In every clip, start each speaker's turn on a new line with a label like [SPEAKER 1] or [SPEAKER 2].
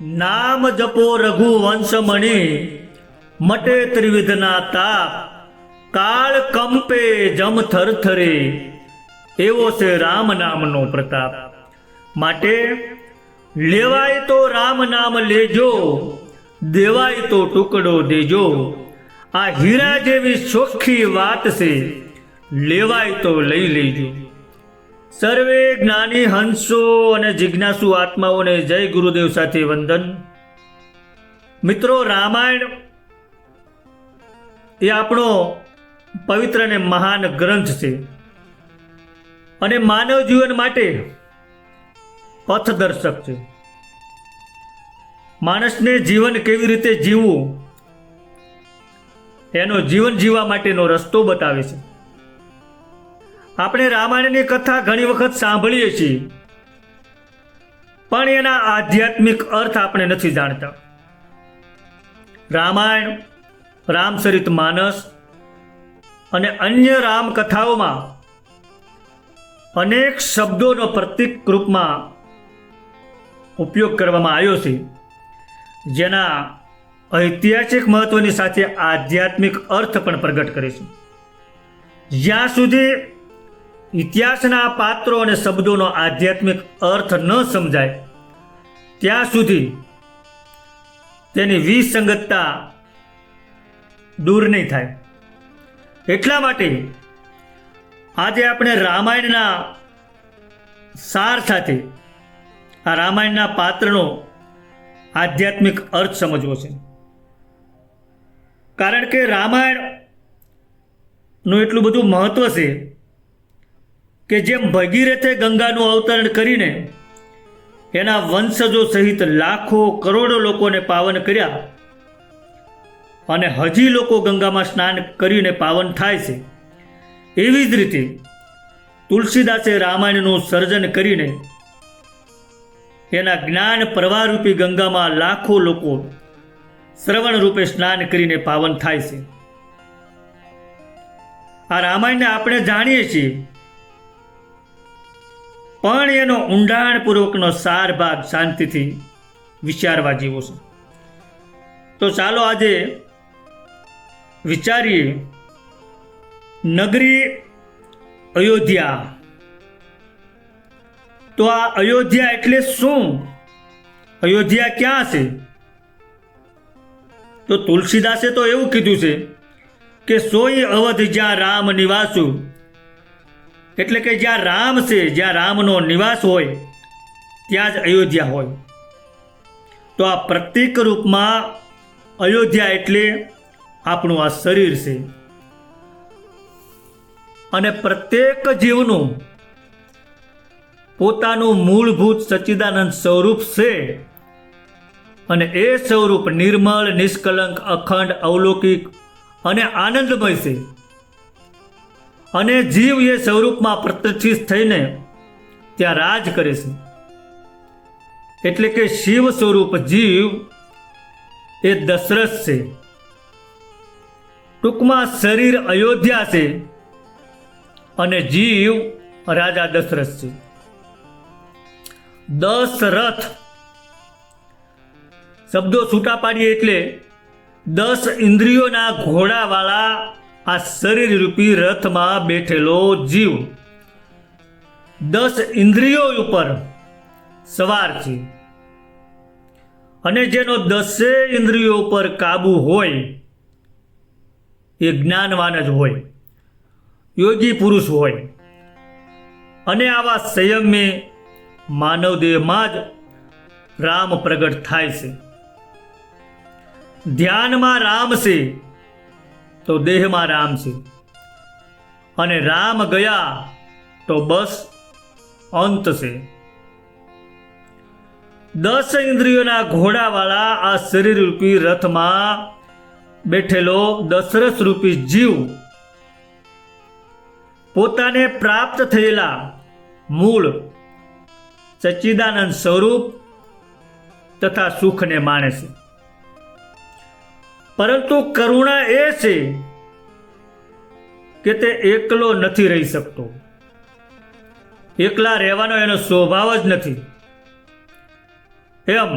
[SPEAKER 1] નામ જપો રઘુવંશ મણિ. મટે ત્રિવિધના તાપ, કાળ કંપે જમ થરથરે. એવો છે રામ નામનો પ્રતાપ. માટે લેવાય તો રામ નામ લેજો, દેવાય તો ટુકડો દેજો. આ હીરા જેવી ચોખ્ખી વાત છે, લેવાય તો લઈ લેજો. સર્વે જ્ઞાની હંસો અને જિજ્ઞાસુ આત્માઓને જય ગુરુદેવ સાથે વંદન. મિત્રો, રામાયણ એ આપણો પવિત્ર અને મહાન ગ્રંથ છે અને માનવ જીવન માટે પથદર્શક છે. માણસને જીવન કેવી રીતે જીવવું, એનો જીવન જીવવા માટેનો રસ્તો બતાવે છે. આપણે રામાયણની કથા ઘણી વખત સાંભળીએ છીએ. પણ એના આધ્યાત્મિક અર્થ આપણે નથી જાણતા. રામાયણ, રામચરિત માનસ અને અન્ય રામ કથાઓમાં અનેક શબ્દોનો પ્રતિક રૂપમાં ઉપયોગ કરવામાં આવ્યો છે. જેના ઐતિહાસિક મહત્વની સાથે આધ્યાત્મિક અર્થ પણ પ્રગટ કરે છે. જ્યાં સુધી ઇતિહાસના પાત્રો અને શબ્દોનો આધ્યાત્મિક અર્થ ન સમજાય, ત્યાં સુધી તેની વિસંગતતા દૂર નહીં થાય. એટલા માટે આજે આપણે રામાયણના સાર સાથે, આ રામાયણના પાત્રનો આધ્યાત્મિક અર્થ સમજવો છે. કારણ કે રામાયણનું એટલું બધું મહત્વ છે કે જેમ ભગીરથે ગંગાનું અવતરણ કરીને એના વંશજો સહિત લાખો કરોડો લોકોને પાવન કર્યા અને હજી લોકો ગંગામાં સ્નાન કરીને પાવન થાય છે, એવી જ રીતે તુલસીદાસે રામાયણનું સર્જન કરીને એના જ્ઞાન પ્રવાહરૂપી ગંગામાં લાખો લોકો શ્રવણ રૂપે સ્નાન કરીને પાવન થાય છે. આ રામાયણને આપણે જાણીએ છીએ પણ એનો ઊંડાણપૂર્વકનો સાર ભાગ શાંતિથી વિચારવા જેવો છે. તો ચાલો આજે વિચારીએ નગરી અયોધ્યા. તો આ અયોધ્યા એટલે શું? અયોધ્યા ક્યાં છે? તો તુલસીદાસે તો એવું કીધું છે કે સોઈ અવધ જ્યાં રામ નિવાસુ એટલે કે જ્યાં રામ છે, જ્યાં રામનો નિવાસ હોય, ત્યાં જ અયોધ્યા હોય. તો આ પ્રતિક રૂપમાં અયોધ્યા એટલે આપણું આ શરીર છે. અને પ્રત્યેક જીવનું પોતાનું મૂળભૂત સચ્ચિદાનંદ સ્વરૂપ છે. અને એ સ્વરૂપ નિર્મળ, નિષ્કલંક, અખંડ, અવલૌકિક અને આનંદમય છે. અને જીવ એ સ્વરૂપમાં પ્રતિષ્ઠિત થઈને ત્યાં રાજ કરે છે. એટલે કે શિવ સ્વરૂપ જીવ એ દશરથ છે. ટૂંકમાં શરીર અયોધ્યા છે અને જીવ રાજા દશરથ છે. દશરથ શબ્દો છૂટા પાડીએ એટલે દસ ઇન્દ્રિયોના ઘોડાવાળા આ શરીર રૂપી રથમાં બેઠેલો જીવ. દસ ઇન્દ્રિયો ઉપર સવાર છે. અને જેનો દસે ઇન્દ્રિયો ઉપર કાબુ હોય, એ જ્ઞાનવાન જ હોય, યોગી પુરુષ હોય. અને આવા સંયમે માનવ દેહમાં જ રામ પ્રગટ થાય છે. ધ્યાનમાં રામ છે તો દેહમાં રામ છે. અને રામ ગયા તો બસ અંત છે. દસ ઇન્દ્રિયોના ઘોડાવાળા આ શરીર રૂપી રથમાં બેઠેલો દશરથ રૂપી જીવ પોતાને પ્રાપ્ત થયેલા મૂળ સચ્ચિદાનંદ સ્વરૂપ તથા સુખને માણે છે. પરંતુ કરુણા એ છે કે તે એકલો નથી રહી શકતો. એકલા રહેવાનો એનો સ્વભાવ જ નથી. એમ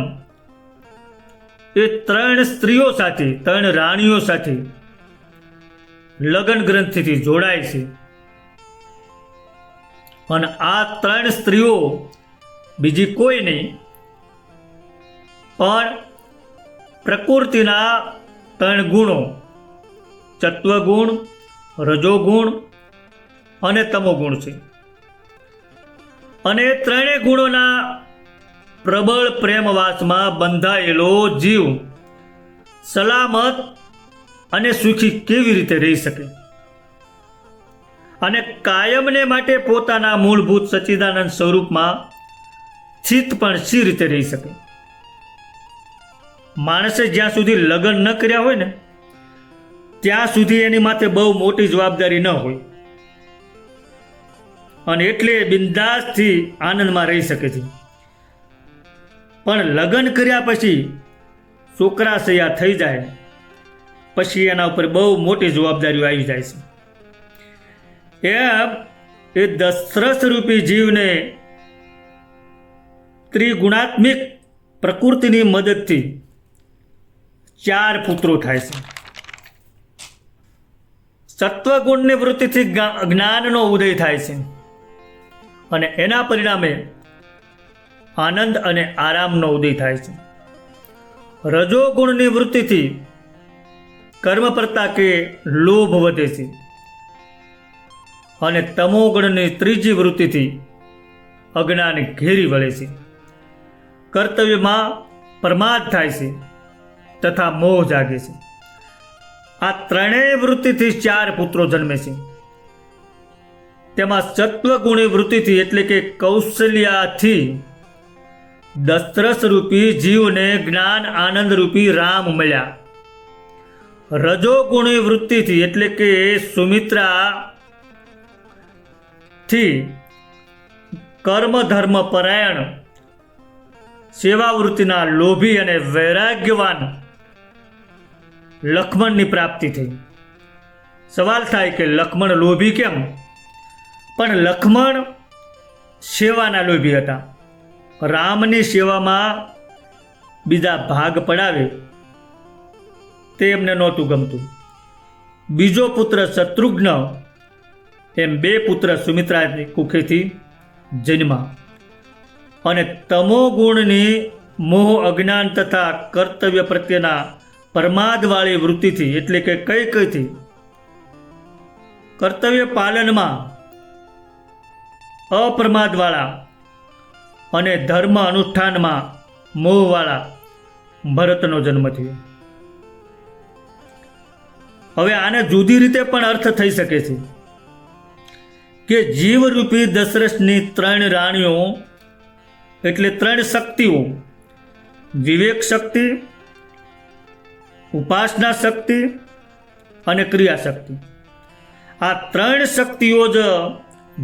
[SPEAKER 1] એ ત્રણ સ્ત્રીઓ સાથે, ત્રણ રાણીઓ સાથે લગ્ન ગ્રંથિથી જોડાય છે. અને આ ત્રણ સ્ત્રીઓ બીજી કોઈ નહીં, પણ પ્રકૃતિના ત્રણ ગુણો. સત્વગુણ રજોગુણ અને તમોગુણ છે. અને ત્રણેય ગુણોના પ્રબળ પ્રેમવાસમાં બંધાયેલો જીવ સલામત અને સુખી કેવી રીતે રહી શકે? અને કાયમને માટે પોતાના મૂળભૂત સચ્ચિદાનંદ સ્વરૂપમાં સ્થિત પણ સી રીતે રહી શકે? માણસે જ્યાં સુધી લગ્ન ન કર્યા હોય ને, ત્યાં સુધી એની માથે બહુ મોટી જવાબદારી ન હોય. અને એટલે બિંદાસથી આનંદમાં રહી શકે છે. પણ લગ્ન કર્યા પછી છોકરાશયા થઈ જાય, પછી એના ઉપર બહુ મોટી જવાબદારીઓ આવી જાય છે. એમ એ દશરથ રૂપી જીવને ત્રિગુણાત્મિક પ્રકૃતિની મદદથી ચાર પુત્રો થાય છે. સત્વગુણની વૃત્તિથી જ્ઞા- જ્ઞાનનો ઉદય થાય છે. અને એના પરિણામે આનંદ અને આરામનો ઉદય થાય છે. રજોગુણની વૃત્તિથી કર્મપરતા કે લોભ વધે છે. અને તમોગુણની ત્રીજી વૃત્તિથી અજ્ઞાન ઘેરી વળે છે. કર્તવ્યમાં પ્રમાદ થાય છે. તથા મોહ જાગે છે. આ ત્રણેય વૃત્તિથી ચાર પુત્રો જન્મે છે. તેમાં સત્વગુણી વૃત્તિથી એટલે કે કૌશલ્યાથી દસ્ત્રસ રૂપી જીવને જ્ઞાન આનંદ રૂપી રામ મળ્યા. રજોગુણી વૃત્તિથી એટલે કે સુમિત્રા થી કર્મ ધર્મ પરાયણ, સેવાવૃત્તિના લોભી અને વૈરાગ્યવાન લક્ષ્મણની પ્રાપ્તિ થઈ. સવાલ થાય કે લક્ષ્મણ લોભી કેમ? પણ લક્ષ્મણ સેવાના લોભી હતા. રામની સેવામાં બીજા ભાગ પડાવે. તે એમને નહોતું ગમતું. બીજો પુત્ર શત્રુઘ્ન, એમ બે પુત્ર સુમિત્રાની કુખેથી જન્મા અને તમોગુણની મોહ અજ્ઞાન તથા કર્તવ્ય પ્રત્યેના પરમાદવાળી વૃત્તિથી, એટલે કે કઈ કઈથી કર્તવ્ય પાલનમાં અપ્રમાદવાળા અને ધર્મ અનુષ્ઠાનમાં મોહવાળા ભરતનો જન્મ થયો. હવે આને જુદી રીતે પણ અર્થ થઈ શકે છે કે જીવરૂપી દશરથની ત્રણ રાણીઓ, એટલે ત્રણ શક્તિઓ, વિવેક શક્તિ ઉપાસના શક્તિ અને ક્રિયા શક્તિ આ ત્રણ શક્તિઓ જ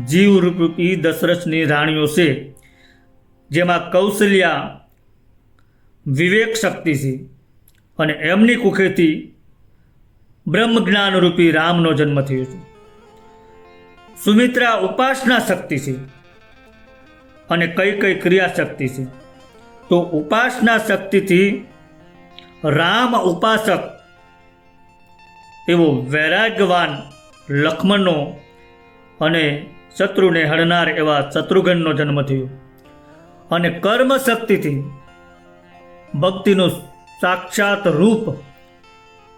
[SPEAKER 1] જીવરૂપી દશરથની રાણીઓ છે, જેમાં કૌશલ્યા, વિવેક શક્તિ છે અને એમની કુખેથી બ્રહ્મજ્ઞાનરૂપી રામનો જન્મ થયો છે. સુમિત્રા ઉપાસના શક્તિ છે અને કઈ કઈ ક્રિયા શક્તિ છે. તો ઉપાસના શક્તિથી રામ ઉપાસક એવો વૈરાગ્યવાન લક્ષ્મણનો અને શત્રુને હરનાર એવા શત્રુઘ્નનો જન્મ થયો. અને કર્મ શક્તિથી ભક્તિનું સાક્ષાત રૂપ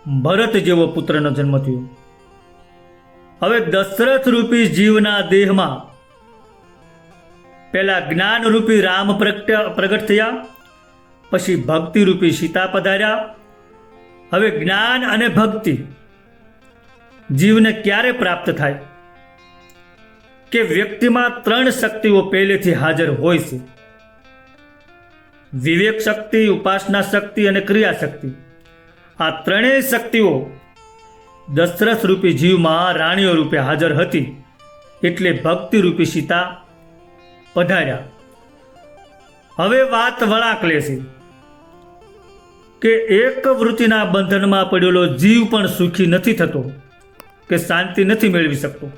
[SPEAKER 1] ભરત જેવો પુત્રનો જન્મ થયો. હવે દશરથ રૂપી જીવના દેહમાં પહેલાં જ્ઞાનરૂપી રામ પ્રગટ પ્રગટ થયા. પછી ભક્તિરૂપી સીતા પધાર્યા. હવે જ્ઞાન અને ભક્તિ જીવને ક્યારે પ્રાપ્ત થાય? કે વ્યક્તિમાં ત્રણ શક્તિઓ પહેલેથી હાજર હોય છે? વિવેક શક્તિ, ઉપાસના શક્તિ અને ક્રિયા શક્તિ. આ ત્રણેય શક્તિઓ દશરથ રૂપી જીવમાં રાણીઓ રૂપે હાજર હતી એટલે ભક્તિ રૂપી સીતા પધાર્યા. હવે વાત વળાંક લે છે કે એક વૃત્તિના બંધનમાં પડેલો જીવ પણ સુખી નથી થતો, કે શાંતિ નથી મેળવી શકતો.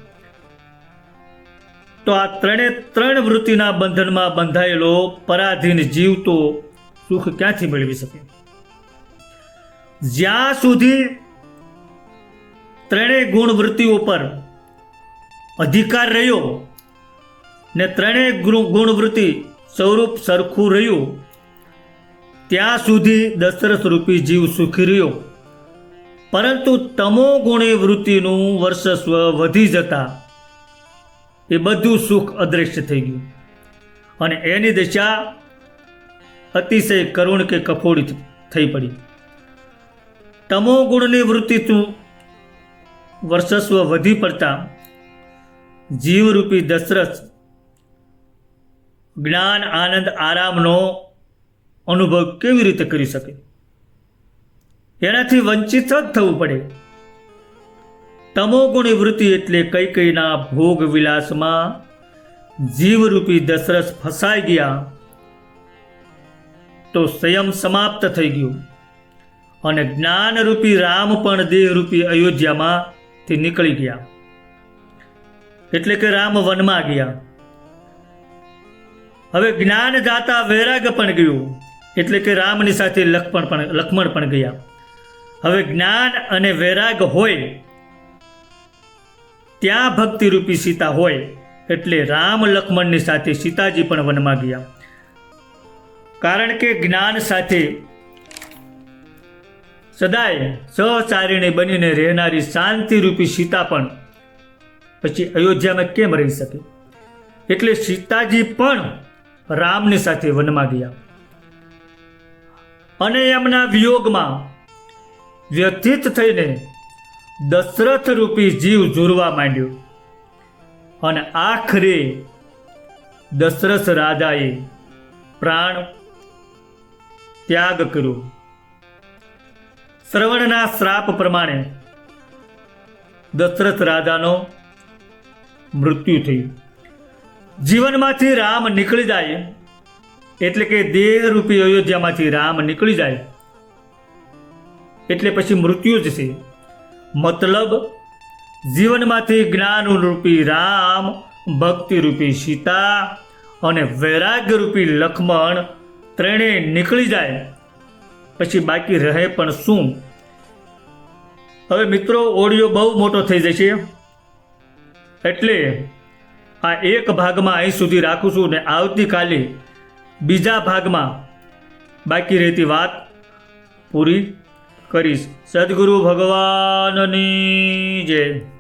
[SPEAKER 1] તો આ ત્રણે ત્રણ વૃત્તિના બંધનમાં બંધાયેલો પરાધીન જીવ તો સુખ ક્યાંથી મેળવી શકે? જ્યાં સુધી ત્રણેય ગુણવૃત્તિઓ પર અધિકાર રહ્યો ને ત્રણેય ગુણ ગુણવૃત્તિ સ્વરૂપ સરખું રહ્યું ત્યાં સુધી દશરથ રૂપી જીવ સુખી રહ્યો. પરંતુ તમો ગુણી વૃત્તિનું વર્ચસ્વ વધી જતા એ બધું સુખ અદૃશ્ય થઈ ગયું. અને એની દિશા અતિશય કરુણ કે કફોડી થઈ પડી. તમો ગુણની વૃત્તિનું વર્ચસ્વ વધી પડતા જીવરૂપી દશરથ જ્ઞાન, આનંદ, આરામનો અનુભવ કેવી રીતે કરી શકે? એનાથી વંચિત જ થવું પડે. તમોગુણી વૃત્તિ એટલે કઈ કઈના ભોગ વિલાસમાં જીવરૂપી દશરથ ફસાઈ ગયા તો સંયમ સમાપ્ત થઈ ગયું અને જ્ઞાનરૂપી રામ પણ દેહરૂપી અયોધ્યામાંથી નીકળી ગયા. એટલે કે રામ વનમાં ગયા. હવે જ્ઞાન જાતા વૈરાગ પણ ગયું. એટલે કે રામની સાથે લક્ષ્મણ પણ લક્ષ્મણ પણ ગયા. હવે જ્ઞાન અને વૈરાગ હોય, ત્યાં ભક્તિરૂપી સીતા હોય, એટલે રામ લક્ષ્મણની સાથે સીતાજી પણ વનમાં ગયા. કારણ કે જ્ઞાન સાથે સદાય સહચારીણી બનીને રહેનારી શાંતિરૂપી સીતા પણ પછી અયોધ્યામાં કેમ રહી શકે? એટલે સીતાજી પણ રામની સાથે વનમાં ગયા. અને એમના વિયોગમાં વ્યથિત થઈને દશરથ રૂપી જીવ ઝૂરવા માંડ્યો. અને આખરે દશરથ રાજાએ પ્રાણ ત્યાગ કર્યો. શ્રવણના શ્રાપ પ્રમાણે દશરથ રાજાનો મૃત્યુ થયું. જીવનમાંથી રામ નીકળી જાય એટલે કે દેહરૂપી અયોધ્યામાંથી રામ નીકળી જાય. એટલે પછી મૃત્યુ જ છે. મતલબ, જીવનમાંથી જ્ઞાનરૂપી રામ, ભક્તિરૂપી સીતા અને વૈરાગ્યરૂપી લક્ષ્મણ ત્રણેય નીકળી જાય. પછી બાકી રહે પણ શું? હવે મિત્રો, ઓડિયો બહુ મોટો થઈ જશે. એટલે આ એક ભાગમાં અહીં સુધી રાખું છું ને આવતીકાલે બીજા ભાગમાં બાકી રહેતી વાત પૂરી કરીશ. સદગુરુ ભગવાનની જય.